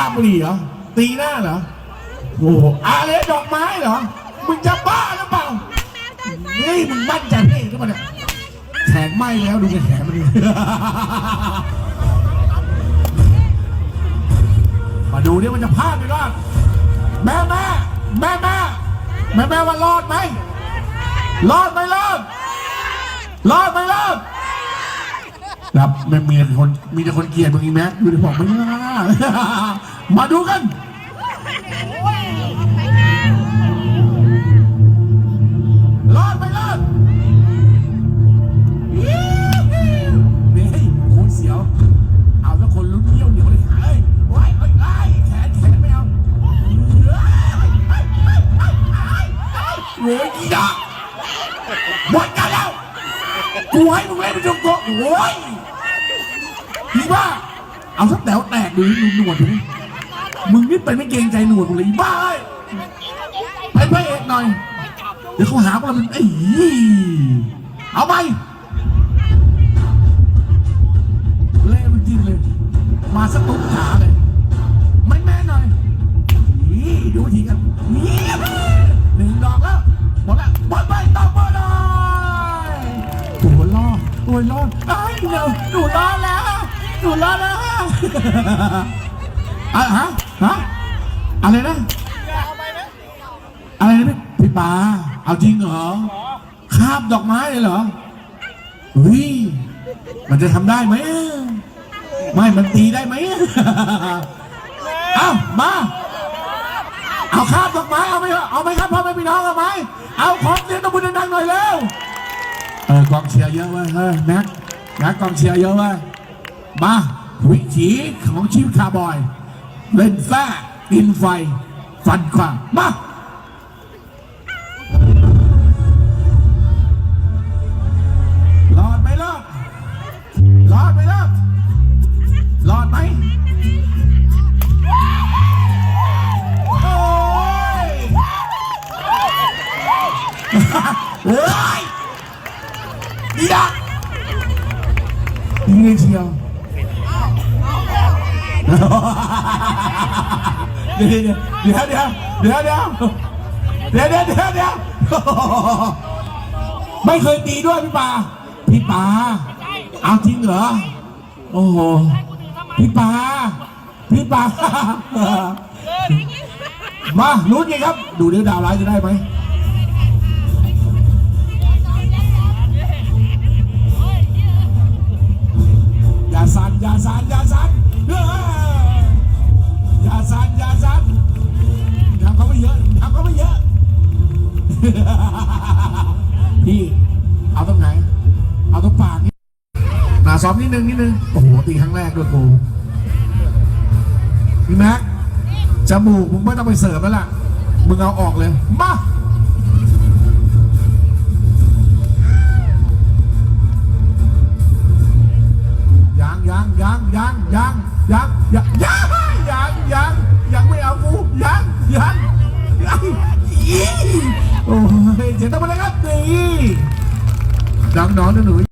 าบุหรี่เหรอ ตีหน้าเหรอ โอ้โหอะไรดอกไม้เหรอ มึงจะบ้าหรือเปล่านี่มึงมั่นใจพี่เอกหรือเปล่าเนี่ยแขนไหม้แล้วดูแขนมันดิมาดูดิมันจะพลาดไม่รอดแม่แม่แม่แม่แม่แม่ว่ารอดไหมรอดไหมรอดรอดไหมรอด ครับแม่มีคนมีแต่คนเกลียดมึงอีแม็กดูดิบอกไม่น่ามาดูกันรอดไหมรอดนี่โอ้ยเสียว เอาถ้าคนลุ้นเยี่ยวเหนียวเลยเฮ้ยโอ้ยเฮ้แขนแขนไม่เอาเฮ้ยเฮ้ยเฮ้ยเฮ้ยเฮ้ยเฮ้ยโอ้ยอีดอกหมดกันแล้วกูให้มึงเล่นเป็นจงโกะโอ้ย พี่ว่าเอาสักแตวแตกดูดูหนวดดิมึงนี่เป็นไม่เกรงใจหนวดมึงเลยอีบ้าเอ้ยไปพระเอกหน่อย เดี๋ยวเขาหาว่าเราเป็นไอ้ยี่เอาไปเล่มันจริงเลย มาสตุ๊กขาเลยไม่แม่นหน่อยนี่ดูทีกันนี่หนึ่งดอกแล้วหมดแล้วหมดไปต่อหมดเลยตัวรอดตัวรอดไอ้เดี๋ยวหนูรอดแล้ว หนูรอดแล้วอะฮะฮะอะไรนะอะไรนะพี่พี่ปาเอาจริงเหรอคาบดอกไม้เลยเหรอเฮ้ยมันจะทำได้ไหมไม่มันตีได้ไหมเอามาเอาคาบดอกไม้เอาไหมเอาไหมครับพ่อแม่พี่น้องเอาไหมเอาของเสียงตะบุญดังๆหน่อยเร็วเออกองเชียร์เยอะเว้ยเฮ้ยแม็กแม็กกองเชียร์เยอะเว้ย มาวิถีของชีพคาร์บอย เล่นซ่ากินไฟ ฟันควางมาลอดไม่เฮ้ยดีดักดีเชียว เดี๋ยวเดี๋ยวเดี๋ยวเดี๋ยวเดี๋ยวเดี๋ยวเดี๋ยวเดี๋ยวเดี๋ยวไม่เคยตีด้วยพี่ปาพี่ปาเอาจริงเหรอ โอ้โห พี่ปาพี่ปามาลุ้นไงครับ ดูเดี๋ยวดาวร้ายจะได้ไหม พี่เอาตรงไหน เอาตรงปากนี่หนาซ้อมนิดนึงนิดนึง โอ้โหตีครั้งแรกด้วยกูพี่แม็กจมูกมึงไม่ต้องไปเสริมแล้วล่ะ มึงเอาออกเลย มายังยังยังยังยังยังยังยังยังยังยังไม่เอากูยังยังยังอี โอ้ยเสียงต้องมาเลยครับนี่น้องๆหนูๆ